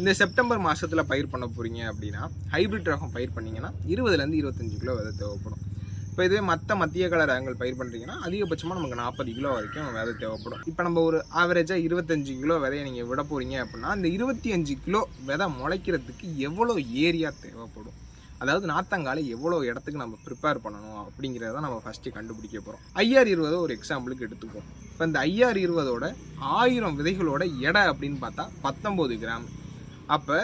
இந்த செப்டம்பர் மாதத்தில் பயிர் பண்ண போகிறீங்க அப்படின்னா ஹைபிரிட் ரகம் பயிர் பண்ணிங்கன்னா இருபதுலேருந்து இருபத்தஞ்சு கிலோ விதை தேவைப்படும். இப்போ இதுவே மற்ற மத்திய கால ரகங்கள் பயிர் பண்ணுறீங்கன்னா அதிகபட்சமாக நமக்கு நாற்பது கிலோ வரைக்கும் விதை தேவைப்படும். இப்போ நம்ம ஒரு ஆவரேஜாக இருபத்தஞ்சு கிலோ விதையை நீங்கள் விட போகிறீங்க அப்படின்னா அந்த இருபத்தி அஞ்சு கிலோ விதை முளைக்கிறதுக்கு எவ்வளோ ஏரியா தேவைப்படும்? அதாவது நாத்தங்காலை எவ்வளோ இடத்துக்கு நம்ம ப்ரிப்பேர் பண்ணணும் அப்படிங்கிறத நம்ம ஃபஸ்ட்டு கண்டுபிடிக்க போகிறோம் ஐஆர் இருபதை ஒரு எக்ஸாம்பிளுக்கு எடுத்துப்போம் இப்போ இந்த ஐஆர் இருபதோட ஆயிரம் விதைகளோட எடை அப்படின்னு பார்த்தா பத்தொம்போது கிராம். அப்போ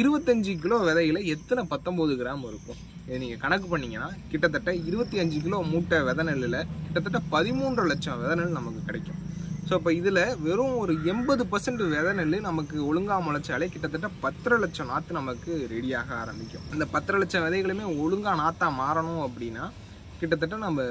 இருபத்தஞ்சி கிலோ விதையில் எத்தனை பத்தொம்போது கிராம் இருக்கும்? இதை நீங்கள் கணக்கு பண்ணீங்கன்னா கிட்டத்தட்ட இருபத்தி அஞ்சு கிலோ மூட்டை விதை நெல்லில் கிட்டத்தட்ட பதிமூன்று லட்சம் விதை நெல் நமக்கு கிடைக்கும். ஸோ இப்போ இதில் வெறும் ஒரு எண்பது பர்சன்ட் வித நெல் நமக்கு ஒழுங்காக முளைச்சாலே கிட்டத்தட்ட பத்தரை லட்சம் நாற்று நமக்கு ரெடியாக ஆரம்பிக்கும். அந்த பத்தரை லட்சம் விதைகளுமே ஒழுங்காக நாற்றா மாறணும் அப்படின்னா கிட்டத்தட்ட நம்ம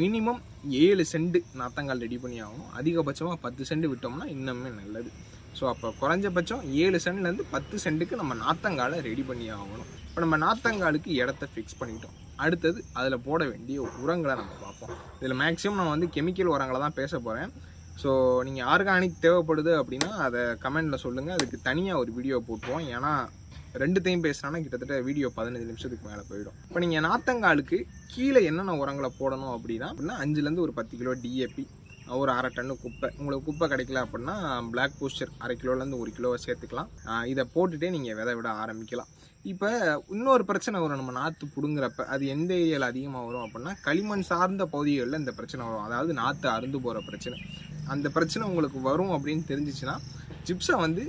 மினிமம் ஏழு சென்ட் நாத்தங்கால் ரெடி பண்ணி ஆகணும் அதிகபட்சமாக பத்து சென்ட் விட்டோம்னா இன்னுமே நல்லது. ஸோ அப்போ குறைஞ்சபட்சம் ஏழு சென்ட்லேருந்து பத்து சென்ட்டுக்கு நம்ம நாத்தங்காலை ரெடி பண்ணி ஆகணும். இப்போ நம்ம நாத்தங்காலுக்கு இடத்த ஃபிக்ஸ் பண்ணிட்டோம் அடுத்தது அதில் போட வேண்டிய உரங்களை நம்ம பார்ப்போம். இதில் மேக்ஸிமம் நான் வந்து கெமிக்கல் உரங்களை தான் பேச போகிறேன் ஸோ நீங்கள் ஆர்கானிக் தேவைப்படுது அப்படின்னா அதை கமெண்டில் சொல்லுங்கள் அதுக்கு தனியாக ஒரு வீடியோ போட்டுருவோம். ஏன்னா ரெண்டுத்தையும் பேசுனா கிட்டத்தட்ட வீடியோ பதினஞ்சு நிமிஷத்துக்கு மேலே போயிடும். இப்போ நீங்கள் நாத்தங்காலுக்கு கீழே என்னென்ன உரங்களை போடணும் அப்படின்னா அப்படின்னா அஞ்சுலேருந்து ஒரு பத்து கிலோ டிஏபி ஒரு அரை டன்னு குப்பை. உங்களுக்கு குப்பை கிடைக்கல அப்படின்னா பிளாக் பூஸ்டர் அரை கிலோலேருந்து ஒரு கிலோவை சேர்த்துக்கலாம். இதை போட்டுகிட்டே நீங்கள் விதை விட ஆரம்பிக்கலாம். இப்போ இன்னொரு பிரச்சனை வரும். நம்ம நாற்று பிடுங்குறப்ப அது எந்த ஏரியாவில் அதிகமாக வரும் அப்படின்னா களிமண் சார்ந்த பகுதிகளில் இந்த பிரச்சனை வரும். அதாவது நாற்று அறுந்து போகிற பிரச்சனை. அந்த பிரச்சனை உங்களுக்கு வரும் அப்படின்னு தெரிஞ்சிச்சுன்னா ஜிப்ஸை வந்து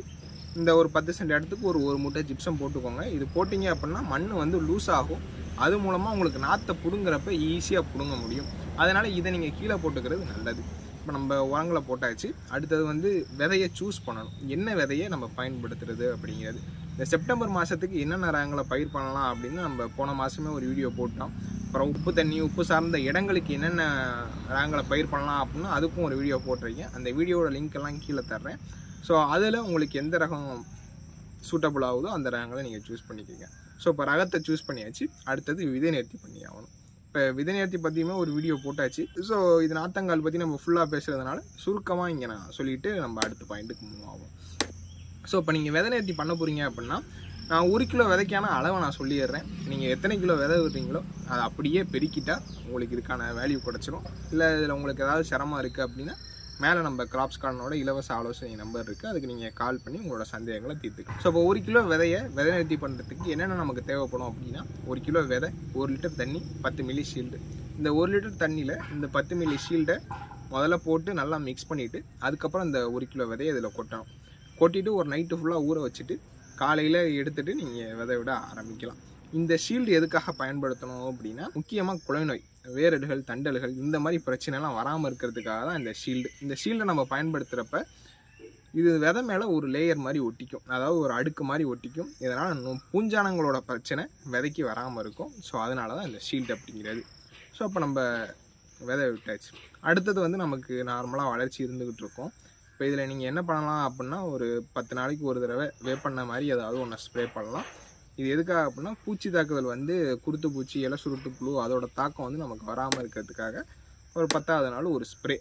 இந்த ஒரு பத்து சென்ட் இடத்துக்கு ஒரு ஒரு மூட்டை ஜிப்சம் போட்டுக்கோங்க. இது போட்டிங்க அப்படின்னா மண் வந்து லூஸ் ஆகும். அது மூலமாக உங்களுக்கு நாற்றை பிடுங்குறப்ப ஈஸியாக பிடுங்க முடியும். அதனால் இதை நீங்கள் கீழே போட்டுக்கிறது நல்லது. இப்போ நம்ம உரங்களை போட்டாச்சு. அடுத்தது வந்து விதையை சூஸ் பண்ணணும். என்ன விதையை நம்ம பயன்படுத்துறது அப்படிங்கிறது. இந்த செப்டம்பர் மாதத்துக்கு என்னென்ன ரகங்களை பயிர் பண்ணலாம் அப்படின்னு நம்ம போன மாதமே ஒரு வீடியோ போட்டோம். அப்புறம் உப்பு தண்ணி உப்பு சார்ந்த இடங்களுக்கு என்னென்ன ரகங்களை பயிர் பண்ணலாம் அப்படின்னு அதுக்கும் ஒரு வீடியோ போட்டிருக்கேன். அந்த வீடியோட லிங்க் எல்லாம் கீழே தர்றேன். ஸோ அதில் உங்களுக்கு எந்த ரகம் சூட்டபுள் ஆகுதோ அந்த ரகங்களை நீங்கள் சூஸ் பண்ணிக்கோங்க. ஸோ இப்போ ரகத்தை சூஸ் பண்ணியாச்சு. அடுத்தது விதை நேர்த்தி பண்ணி ஆகணும். இப்போ விதை நேர்த்தி பற்றியுமே ஒரு வீடியோ போட்டாச்சு. ஸோ இது நாத்தங்கால் பற்றி நம்ம ஃபுல்லாக பேசுகிறதுனால சுருக்கமாக இங்கே நான் சொல்லிவிட்டு நம்ம அடுத்த பாயிண்ட்டுக்கு மூவ் ஆகும் ஸோ இப்போ நீங்கள் விதை நேர்த்தி பண்ண போகிறீங்க அப்படின்னா நான் ஒரு கிலோ விதைக்கான அளவை நான் சொல்லிடுறேன். நீங்கள் எத்தனை கிலோ விதை விடுறீங்களோ அதை அப்படியே பெருக்கிட்டால் உங்களுக்கு இதுக்கான வேல்யூ கிடச்சிரும். இல்லை இதில் உங்களுக்கு ஏதாவது சிரமம் இருக்குது அப்படின்னா மேலே நம்ம கிராப்ஸ் கார்டனோட இலவச ஆலோசனை நம்பர் இருக்குது அதுக்கு நீங்கள் கால் பண்ணி உங்களோட சந்தேகங்களை தீர்த்துக்கலாம். ஸோ இப்போ ஒரு கிலோ விதையை விதை நிறுத்தி பண்ணுறதுக்கு என்னென்ன நமக்கு தேவைப்படும் அப்படின்னா ஒரு கிலோ விதை ஒரு லிட்டர் தண்ணி பத்து மில்லி ஷீல்டு இந்த ஒரு லிட்டர் தண்ணியில் இந்த பத்து மில்லி ஷீல்டை முதல்ல போட்டு நல்லா மிக்ஸ் பண்ணிவிட்டு அதுக்கப்புறம் இந்த ஒரு கிலோ விதையை இதில் கொட்டணும். கொட்டிட்டு ஒரு நைட்டு ஃபுல்லாக ஊற வச்சுட்டு காலையில் எடுத்துகிட்டு நீங்கள் விதை விட ஆரம்பிக்கலாம். இந்த ஷீல்டு எதுக்காக பயன்படுத்தணும் அப்படின்னா முக்கியமாக குலைநோய். வேரடுகள் தண்டல்கள் இந்த மாதிரி பிரச்சனைலாம் வராமல் இருக்கிறதுக்காக தான் இந்த ஷீல்டு இந்த ஷீல்டை நம்ம பயன்படுத்துகிறப்ப இது விதை மேலே ஒரு லேயர் மாதிரி ஒட்டிக்கும். அதாவது ஒரு அடுக்கு மாதிரி ஒட்டிக்கும். இதனால் இன்னும் பூஞ்சானங்களோட பிரச்சனை விதைக்கு வராமல் இருக்கும். ஸோ அதனால தான் இந்த ஷீல்டு அப்படிங்கிறது. ஸோ அப்போ நம்ம விதை விட்டாச்சு. அடுத்தது வந்து நமக்கு நார்மலாக வளர்ச்சி இருந்துக்கிட்டு இருக்கும். இப்போ இதில் நீங்கள் என்ன பண்ணலாம் அப்படின்னா ஒரு பத்து நாளைக்கு ஒரு தடவை வே பண்ண மாதிரி ஏதாவது ஒன்று ஸ்ப்ரே பண்ணலாம். இது எதுக்காக அப்படின்னா பூச்சி தாக்குதல் வந்து குருத்து பூச்சி இலை சுருட்டு புழு அதோட தாக்கம் வந்து நமக்கு வராமல் இருக்கிறதுக்காக ஒரு பத்தாவது நாள் ஒரு ஸ்ப்ரே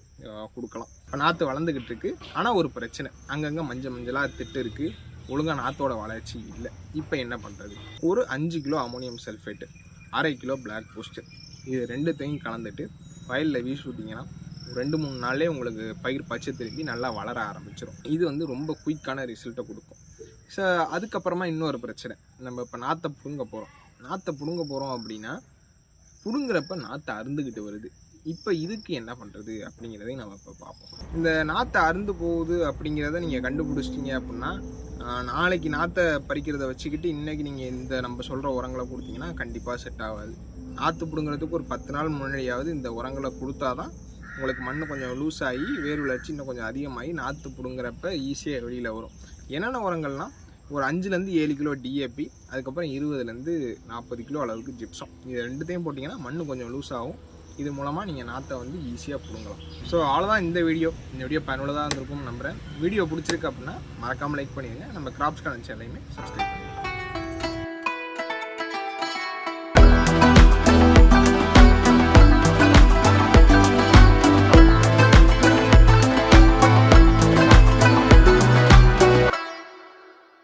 கொடுக்கலாம். இப்போ நாற்று வளர்ந்துக்கிட்டு இருக்கு. ஆனால் ஒரு பிரச்சனை. அங்கங்கே மஞ்சள் மஞ்சளாக திட்டு இருக்குது ஒழுங்காக நாற்றோட வளர்ச்சி இல்லை. இப்போ என்ன பண்ணுறது ஒரு அஞ்சு கிலோ அமோனியம் சல்ஃபேட்டு அரை கிலோ பிளாக் போஸ்டர் இது ரெண்டுத்தையும் கலந்துட்டு வயலில் வீசி விட்டிங்கன்னா ரெண்டு மூணு நாளே உங்களுக்கு பயிர் பச்சை திருப்பி நல்லா வளர ஆரம்பிச்சிடும் இது வந்து ரொம்ப குயிக்கான ரிசல்ட்டை கொடுக்கும். ஸோ அதுக்கப்புறமா இன்னொரு பிரச்சனை. நம்ம இப்போ நாற்றை பிடுங்க போகிறோம் நாற்றை பிடுங்க போகிறோம் அப்படின்னா பிடுங்குறப்ப நாற்றை அருந்துக்கிட்டு வருது. இப்போ இதுக்கு என்ன பண்ணுறது அப்படிங்கிறதையும் நம்ம இப்போ பார்ப்போம். இந்த நாற்றை அருந்து போகுது அப்படிங்கிறத நீங்கள் கண்டுபிடிச்சிட்டிங்க அப்படின்னா நாளைக்கு நாற்றை பறிக்கிறத வச்சுக்கிட்டு இன்றைக்கி நீங்கள் இந்த நம்ம சொல்கிற உரங்களை கொடுத்தீங்கன்னா கண்டிப்பாக செட் ஆகாது. நாற்று பிடுங்குறதுக்கு ஒரு பத்து நாள் முன்னாடியாவது இந்த உரங்களை கொடுத்தா தான் உங்களுக்கு மண் கொஞ்சம் லூஸ் ஆகி வேர் வளர்ச்சி இன்னும் கொஞ்சம் அதிகமாகி நாற்று பிடுங்குறப்ப ஈஸியாக வெளியில் வரும். என்னென்ன உரங்கள்னால் ஒரு அஞ்சுலேருந்து ஏழு கிலோ டிஏபி அதுக்கப்புறம் இருபதுலேருந்து நாற்பது கிலோ அளவுக்கு ஜிப்சம் இது ரெண்டுத்தையும் போட்டிங்கன்னா மண் கொஞ்சம் லூஸ் ஆகும் இது மூலமாக நீங்கள் நாற்றை வந்து ஈஸியாக பிடுங்கலாம். ஸோ அவ்வளோதான் இந்த வீடியோ. இந்த வீடியோ பயனுள்ளதாக இருந்திருக்கும்னு நம்புகிறேன் வீடியோ பிடிச்சிருக்கு அப்படின்னா மறக்காமல் லைக் பண்ணிடுங்க. நம்ம கிராப்ஸ் கடன் சேனலையுமே சப்ஸ்கிரைப் பண்ணுங்கள்